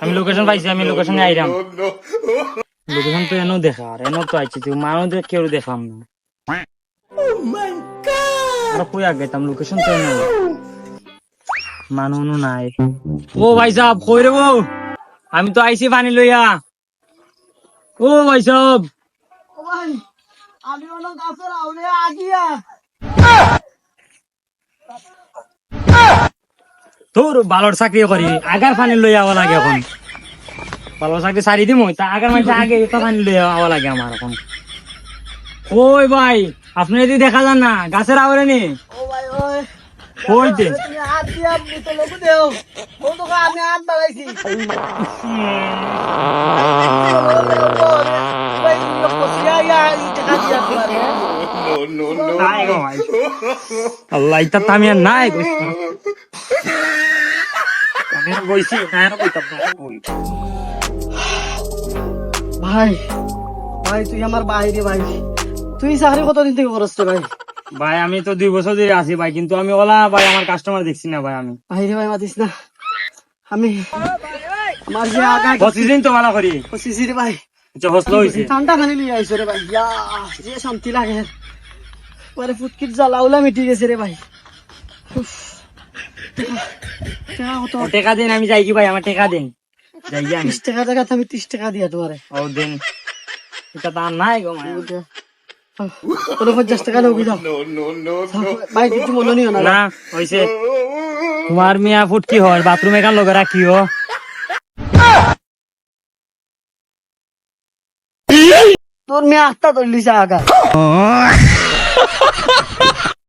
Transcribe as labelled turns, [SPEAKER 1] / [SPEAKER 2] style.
[SPEAKER 1] আমি লোকেশন পাইছি আমি লোকেশনে আইরাম লোকেশন তো এনো দেখা আর এনো তো আইছি তুই মানুষ দেখ কেউ দেখাম না। আর কই আগে তাম লোকেশন তো এনো নাই। ও ভাই সাহেব কই রে বউ আমি তো আইছি পানি লইয়া ও ভাই সাহেব।
[SPEAKER 2] আমি আগিয়া
[SPEAKER 1] তোর বালর চাকরি করি আগার পানি লই আওয়া লাগে এখন। বালর চাকরি সারি দিম তা আগার মানুষ আগে এটা পানি লই আওয়া লাগে আমার এখন। ওই ভাই আপনি যদি দেখা যান না গাছের আওয়ারে নি। আল্লাহ আমি নাই কইছি আমি আর কইছি না আর কইতাম না কই।
[SPEAKER 2] ভাই ভাই তুই আমার বাইরে ভাই তুই চাকরি কতদিন থেকে করছ ভাই
[SPEAKER 1] ভাই আমি তো দুই বছর ধরে আছি ভাই কিন্তু আমি ওলা ভাই আমার কাস্টমার দেখছি না ভাই আমি।
[SPEAKER 2] বাইরে ভাই মাতিস না। আমি আমার যে আগা
[SPEAKER 1] বসিদিন তো ভালো করি।
[SPEAKER 2] কষিছি রে ভাই।
[SPEAKER 1] আচ্ছা হসলো হইছে।
[SPEAKER 2] ঠান্ডা পানি লিয়ে আইসো রে ভাই। ইয়া যে শান্তি লাগে। পরে ফুটকিট জ্বালাউলা মিটি গেছে রে ভাই। উফ। টেকা- কত
[SPEAKER 1] টেকা আমি যাই কি ভাই আমার টেকা দিন। যাই আমি।
[SPEAKER 2] টাকা টাকা আমি ত্রিশ টাকা দিয়া তোমারে।
[SPEAKER 1] ও দিন। এটা তো আর নাই গো মায়া।
[SPEAKER 2] কোনো পঞ্চাশ টাকা লোক দাও ভাই কিছু মনে নিও না।
[SPEAKER 1] না হইছে। তোমার মিয়া ফুট কি হয় বাথরুম এখান লগে রাখিও
[SPEAKER 2] তোর মেয়ে আত্মা ধরলিছে আগা